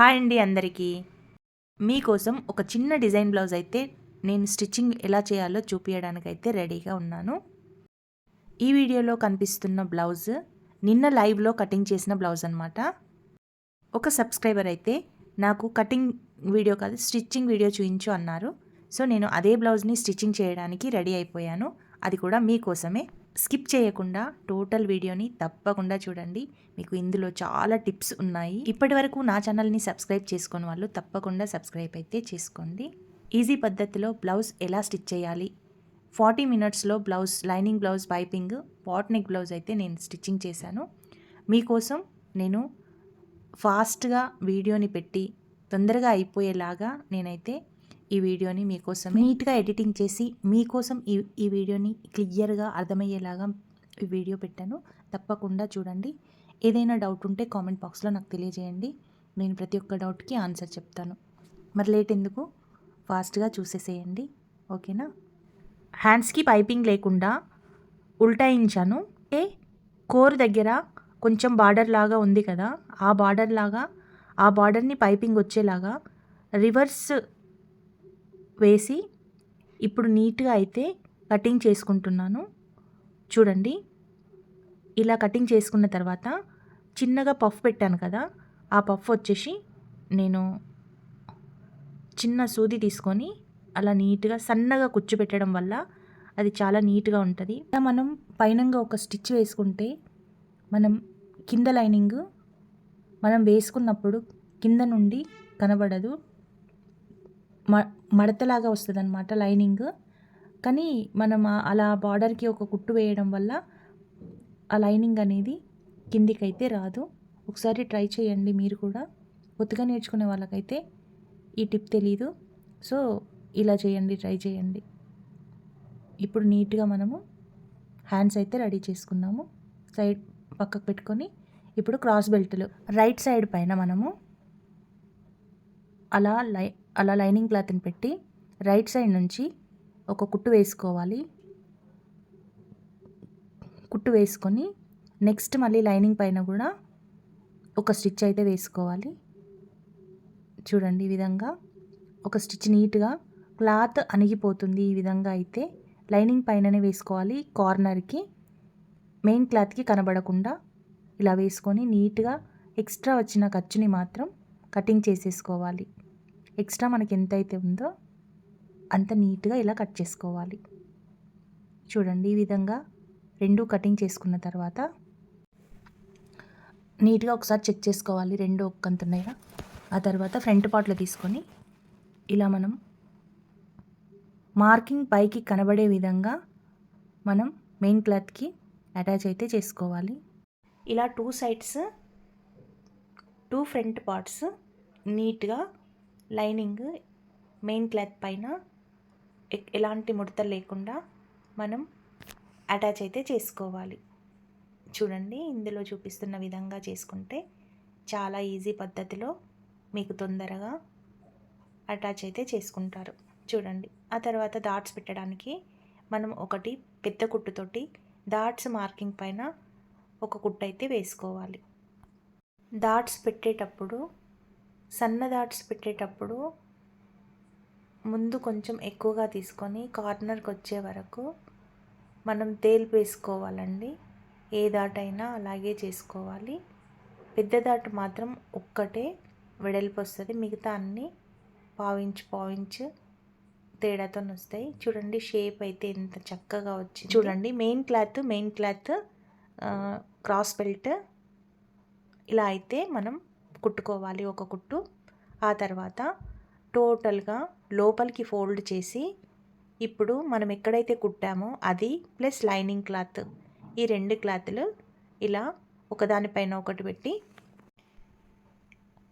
Hi అండి అందరికీ. మీకోసం ఒక చిన్న డిజైన్ బ్లౌజ్ అయితే నేను స్టిచ్చింగ్ ఎలా చేయాలో చూపించడానికైతే రెడీగా ఉన్నాను. ఈ వీడియోలో కనిపిస్తున్న బ్లౌజ్ నిన్న లైవ్లో కటింగ్ చేసిన బ్లౌజ్ అనమాట ఒక సబ్స్క్రైబర్ అయితే నాకు కటింగ్ వీడియో కాదు స్టిచ్చింగ్ వీడియో చూయించు అన్నారు. సో నేను అదే బ్లౌజ్ని స్టిచ్చింగ్ చేయడానికి రెడీ అయిపోయాను. అది కూడా మీకోసమే. స్కిప్ చేయకుండా టోటల్ వీడియోని తప్పకుండా చూడండి. మీకు ఇందులో చాలా టిప్స్ ఉన్నాయి. ఇప్పటి వరకు నా ఛానల్ని సబ్స్క్రైబ్ చేసుకుని వాళ్ళు తప్పకుండా సబ్స్క్రైబ్ అయితే చేసుకోండి. ఈజీ పద్ధతిలో బ్లౌజ్ ఎలా స్టిచ్ చేయాలి? ఫార్టీ మినిట్స్లో blouse lining blouse piping pot neck blouse అయితే నేను స్టిచ్చింగ్ చేశాను. మీకోసం నేను ఫాస్ట్గా వీడియోని పెట్టి తొందరగా అయిపోయేలాగా నేనైతే ఈ వీడియోని మీకోసం నీట్గా ఎడిటింగ్ చేసి మీకోసం ఈ ఈ వీడియోని క్లియర్గా అర్థమయ్యేలాగా ఈ వీడియో పెట్టాను. తప్పకుండా చూడండి. ఏదైనా డౌట్ ఉంటే కామెంట్ బాక్స్లో నాకు తెలియజేయండి. నేను ప్రతి ఒక్క డౌట్కి ఆన్సర్ చెప్తాను. మరి లేట్ ఎందుకు? ఫాస్ట్గా చూసేసేయండి. ఓకేనా? హ్యాండ్స్కి పైపింగ్ లేకుండా ఉల్టాయించాను. ఏ? కోర్ దగ్గర కొంచెం బార్డర్ లాగా ఉంది కదా. ఆ బార్డర్ లాగా ఆ బార్డర్ని పైపింగ్ వచ్చేలాగా రివర్స్ వేసి ఇప్పుడు నీట్గా అయితే కటింగ్ చేసుకుంటున్నాను. చూడండి. ఇలా కటింగ్ చేసుకున్న తర్వాత చిన్నగా పఫ్ పెట్టాను కదా ఆ పఫ్ వచ్చేసి నేను చిన్న సూది తీసుకొని అలా నీట్గా సన్నగా కూర్చోబెట్టడం వల్ల అది చాలా నీట్గా ఉంటుంది. ఇలా మనం పైనంగా ఒక స్టిచ్ వేసుకుంటే మనం కింద లైనింగ్ మనం వేసుకున్నప్పుడు కింద నుండి కనబడదు. మడతలాగా వస్తుంది అనమాట లైనింగ్. కానీ మనం అలా బార్డర్కి ఒక కుట్టు వేయడం వల్ల ఆ లైనింగ్ అనేది కిందికి అయితే రాదు. ఒకసారి ట్రై చేయండి మీరు కూడా. కొత్తగా నేర్చుకునే వాళ్ళకైతే ఈ టిప్ తెలీదు. సో ఇలా చేయండి ట్రై చేయండి. ఇప్పుడు నీట్గా మనము హ్యాండ్స్ అయితే రెడీ చేసుకున్నాము. సైడ్ పక్కకు పెట్టుకొని ఇప్పుడు క్రాస్ బెల్ట్లు. రైట్ సైడ్ పైన మనము అలా లై అలా లైనింగ్ క్లాత్ని పెట్టి రైట్ సైడ్ నుంచి ఒక కుట్టు వేసుకోవాలి. కుట్టు వేసుకొని నెక్స్ట్ మళ్ళీ లైనింగ్ పైన కూడా ఒక స్టిచ్ అయితే వేసుకోవాలి. చూడండి ఈ విధంగా ఒక స్టిచ్ నీట్గా క్లాత్ అణిగిపోతుంది ఈ విధంగా అయితే లైనింగ్ పైననే వేసుకోవాలి. కార్నర్కి మెయిన్ క్లాత్కి కనబడకుండా ఇలా వేసుకొని నీట్గా ఎక్స్ట్రా వచ్చిన ఖర్చుని మాత్రం కటింగ్ చేసేసుకోవాలి. ఎక్స్ట్రా మనకి ఎంత అయితే ఉందో అంత నీట్గా ఇలా కట్ చేసుకోవాలి. చూడండి ఈ విధంగా రెండు కటింగ్ చేసుకున్న తర్వాత నీట్గా ఒకసారి చెక్ చేసుకోవాలి రెండు ఒక్కంత ఉన్నాయా ఆ తర్వాత ఫ్రంట్ పార్ట్లో తీసుకొని ఇలా మనం మార్కింగ్ పైకి కనబడే విధంగా మనం మెయిన్ క్లాత్కి అటాచ్ అయితే చేసుకోవాలి. ఇలా two sides two front parts నీట్గా లైనింగ్ మెయిన్ క్లాత్ పైన ఎలాంటి ముడతలు లేకుండా మనం అటాచ్ అయితే చేసుకోవాలి. చూడండి ఇందులో చూపిస్తున్న విధంగా చేసుకుంటే చాలా ఈజీ పద్ధతిలో మీకు తొందరగా అటాచ్ అయితే చేసుకుంటారు. చూడండి ఆ తర్వాత డాట్స్ పెట్టడానికి మనం ఒకటి పెద్ద కుట్టుతోటి డాట్స్ మార్కింగ్ పైన ఒక కుట్టు అయితే వేసుకోవాలి. డాట్స్ పెట్టేటప్పుడు సన్న డాట్స్ పెట్టేటప్పుడు ముందు కొంచెం ఎక్కువగా తీసుకొని కార్నర్కి వచ్చే వరకు మనం తేలిపి వేసుకోవాలండి. ఏ దాటైనా అలాగే చేసుకోవాలి. పెద్ద దాటు మాత్రం ఒక్కటే వెడల్పు వస్తుంది. మిగతా అన్నీ పావించు పావించు తేడాతో వస్తాయి చూడండి షేప్ అయితే ఎంత చక్కగా వచ్చింది. చూడండి main cloth main cloth cross belt. ఇలా అయితే మనం కుట్టుకోవాలి ఒక కుట్టు. ఆ తర్వాత టోటల్గా లోపలికి ఫోల్డ్ చేసి ఇప్పుడు మనం ఎక్కడైతే కుట్టామో అది ప్లస్ లైనింగ్ క్లాత్. ఈ రెండు క్లాత్లు ఇలా ఒకదానిపైన ఒకటి పెట్టి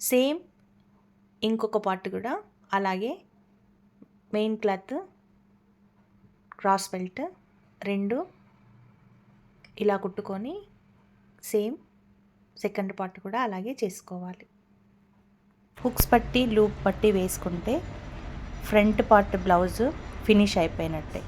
సేమ్ ఇంకొక పార్ట్ కూడా అలాగే మెయిన్ క్లాత్ క్రాస్ బెల్ట్ రెండు ఇలా కుట్టుకొని సేమ్ సెకండ్ పార్ట్ కూడా అలాగే చేసుకోవాలి. హుక్స్ పట్టి లూప్ పట్టి వేసుకుంటే ఫ్రంట్ పార్ట్ బ్లౌజ్ ఫినిష్ అయిపోయినట్టే.